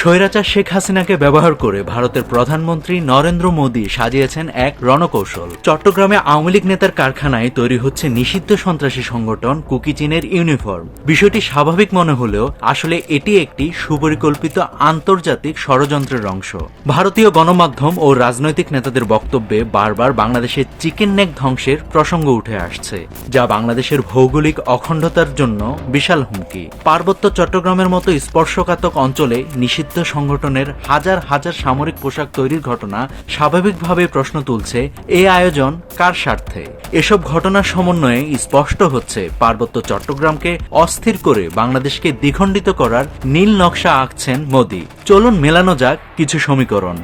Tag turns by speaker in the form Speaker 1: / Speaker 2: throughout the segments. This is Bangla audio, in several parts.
Speaker 1: স্বৈরাচার শেখ হাসিনাকে ব্যবহার করে ভারতের প্রধানমন্ত্রী নরেন্দ্র মোদী সাজিয়েছেন এক রণকৌশল। চট্টগ্রামে আওয়ামী লীগ নেতার কারখানায় তৈরি হচ্ছে নিষিদ্ধ সন্ত্রাসী সংগঠন কুকি চীনের ইউনিফর্ম। বিষয়টি স্বাভাবিক মনে হলেও আসলে এটি একটি সুপরিকল্পিত আন্তর্জাতিক ষড়যন্ত্রের অংশ। ভারতীয় গণমাধ্যম ও রাজনৈতিক নেতাদের বক্তব্যে বারবার বাংলাদেশের চিকেন নেক ধ্বংসের প্রসঙ্গ উঠে আসছে, যা বাংলাদেশের ভৌগোলিক অখণ্ডতার জন্য বিশাল হুমকি। পার্বত্য চট্টগ্রামের মতো স্পর্শকাতক অঞ্চলে নিষিদ্ধ সংগঠনের হাজার হাজার সামরিক পোশাক তৈরির ঘটনা স্বাভাবিকভাবে প্রশ্ন তুলছে এ আয়োজন কার স্বার্থে? এসব ঘটনার সমন্বয়ে স্পষ্ট হচ্ছে, পার্বত্য চট্টগ্রামকে অস্থির করে বাংলাদেশকে দ্বিখণ্ডিত করার নীল নকশা আঁকছেন মোদি। চলুন মেলানো যাক কিছু সমীকরণ।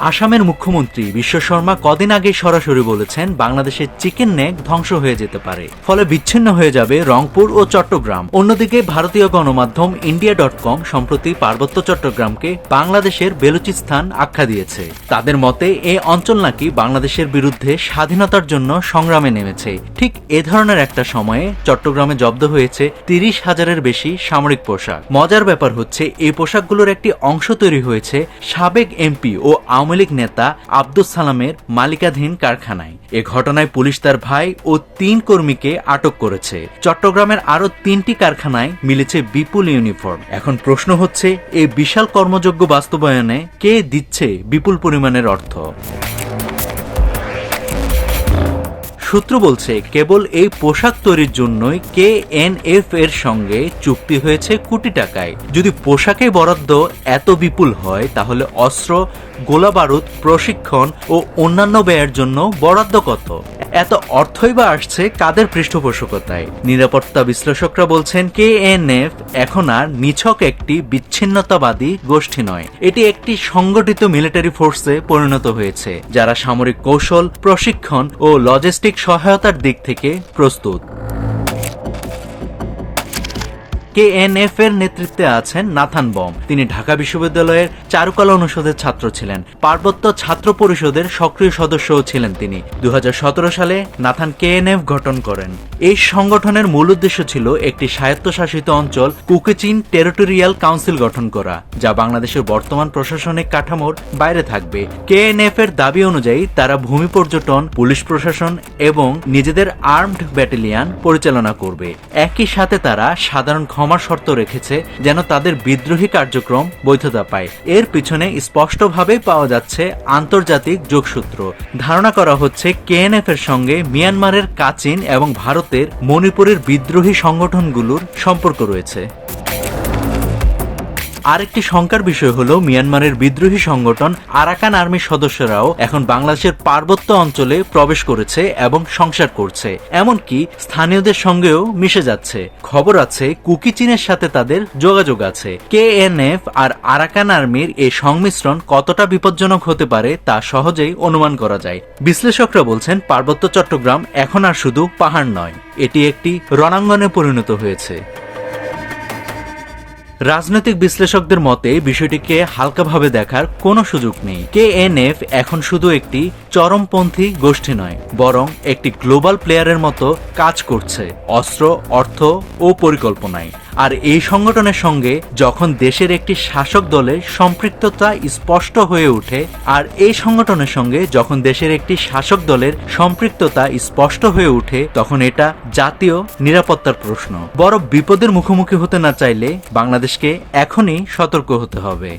Speaker 1: আসামের মুখ্যমন্ত্রী বিশ্ব শর্মা কদিন আগে সরাসরি বলেছেন, বাংলাদেশের চিকেন নেক ধ্বংস হয়ে যেতে পারে। ফলে বিচ্ছিন্ন হয়ে যাবে রংপুর ও চট্টগ্রাম। অন্যদিকে ভারতীয় গণমাধ্যম ইন্ডিয়া ডট কম সম্প্রতি পার্বত্য চট্টগ্রামকে বাংলাদেশের বেলুচিস্তান আখ্যা দিয়েছে। তাদের মতে এই অঞ্চল নাকি বাংলাদেশের বিরুদ্ধে স্বাধীনতার জন্য সংগ্রামে নেমেছে। ঠিক এ ধরনের একটা সময়ে চট্টগ্রামে জব্দ হয়েছে তিরিশ হাজারের বেশি সামরিক পোশাক। মজার ব্যাপার হচ্ছে, এই পোশাকগুলোর একটি অংশ তৈরি হয়েছে সাবেক এমপি ও আওয়ামী লীগ নেতা আব্দুল সালামের মালিকাধীন কারখানায়। এ ঘটনায় পুলিশ তার ভাই ও তিন কর্মীকে আটক করেছে। চট্টগ্রামের আরও তিনটি কারখানায় মিলেছে বিপুল ইউনিফর্ম। এখন প্রশ্ন হচ্ছে, এই বিশাল কর্মযোগ্য বাস্তবায়নে কে দিচ্ছে বিপুল পরিমাণের অর্থ? সূত্র বলছে, কেবল এই পোশাক তৈরির জন্যই কে এন এফ এর সঙ্গে চুক্তি হয়েছে কোটি টাকায়। যদি পোশাকে বরাদ্দ এত বিপুল হয়, তাহলে অস্ত্র, গোলাবারুদ, প্রশিক্ষণ ও অন্যান্য ব্যয়ের জন্য বরাদ্দ কত? এত অর্থই বা আসছে কাদের পৃষ্ঠপোষকতায়? নিরাপত্তা বিশ্লেষকরা বলছেন কে এন এফ এখন আর নিছক একটি বিচ্ছিন্নতাবাদী গোষ্ঠী নয়। এটি একটি সংগঠিত মিলিটারি ফোর্সে পরিণত হয়েছে, যারা সামরিক কৌশল, প্রশিক্ষণ ও লজিস্টিক সহায়তার দিক থেকে প্রস্তুত। কেএনএফ এর নেতৃত্বে আছেন নাথান বম। তিনি ঢাকা বিশ্ববিদ্যালয়ের চারুকলা অনুষদের ছাত্র ছিলেন। পার্বত্য ছাত্র পরিষদের সক্রিয় সদস্যও ছিলেন তিনি। দু সালে নাথান কেএনএফ গঠন করেন। এই সংগঠনের মূল উদ্দেশ্য ছিল একটি স্বায়ত্তশাসিত অঞ্চল, কুকেচিন টেরিটোরিয়াল কাউন্সিল গঠন করা, যা বাংলাদেশের বর্তমান প্রশাসনিক কাঠামোর বাইরে থাকবে। কেএনএফ এর দাবি অনুযায়ী তারা ভূমি পর্যটন, পুলিশ প্রশাসন এবং নিজেদের আর্মড ব্যাটালিয়ান পরিচালনা করবে। একই সাথে তারা সাধারণ ক্ষমার শর্ত রেখেছে যেন তাদের বিদ্রোহী কার্যক্রম বৈধতা পায়। এর পিছনে স্পষ্টভাবে পাওয়া যাচ্ছে আন্তর্জাতিক যোগসূত্র। ধারণা করা হচ্ছে কেএনএফ এর সঙ্গে মিয়ানমারের কাচিন এবং ভারতের মণিপুরের বিদ্রোহী সংগঠনগুলোর সম্পর্ক রয়েছে। আরেকটি শঙ্কার বিষয় হলো, মিয়ানমারের বিদ্রোহী সংগঠন আরাকান আর্মির সদস্যরাও এখন বাংলাদেশের পার্বত্য অঞ্চলে প্রবেশ করেছে এবং সংসার করছে। এমনকি স্থানীয়দের সঙ্গেও মিশে যাচ্ছে। খবর আছে, কুকি চীনের সাথে তাদের যোগাযোগ আছে। কেএনএফ আর আরাকান আর্মির এই সংমিশ্রণ কতটা বিপজ্জনক হতে পারে তা সহজেই অনুমান করা যায়। বিশ্লেষকরা বলছেন, পার্বত্য চট্টগ্রাম এখন আর শুধু পাহাড় নয়, এটি একটি রণাঙ্গনে পরিণত হয়েছে। রাজনৈতিক বিশ্লেষকদের মতে বিষয়টিকে হালকাভাবে দেখার কোনো সুযোগ নেই। কে এখন শুধু একটি চরমপন্থী গোষ্ঠী নয়, বরং একটি গ্লোবাল প্লেয়ারের মতো কাজ করছে, অস্ত্র, অর্থ ও পরিকল্পনায়। আর এই সংগঠনের সঙ্গে যখন দেশের একটি শাসক দলের সম্পৃক্ততা স্পষ্ট হয়ে ওঠে, আর এই সংগঠনের সঙ্গে যখন দেশের একটি শাসক দলের সম্পৃক্ততা স্পষ্ট হয়ে ওঠে, তখন এটা জাতীয় নিরাপত্তার প্রশ্ন। বড় বিপদের মুখোমুখি হতে না চাইলে বাংলাদেশকে এখনই সতর্ক হতে হবে।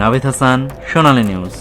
Speaker 1: নাভিদ হাসান, সোনালী নিউজ।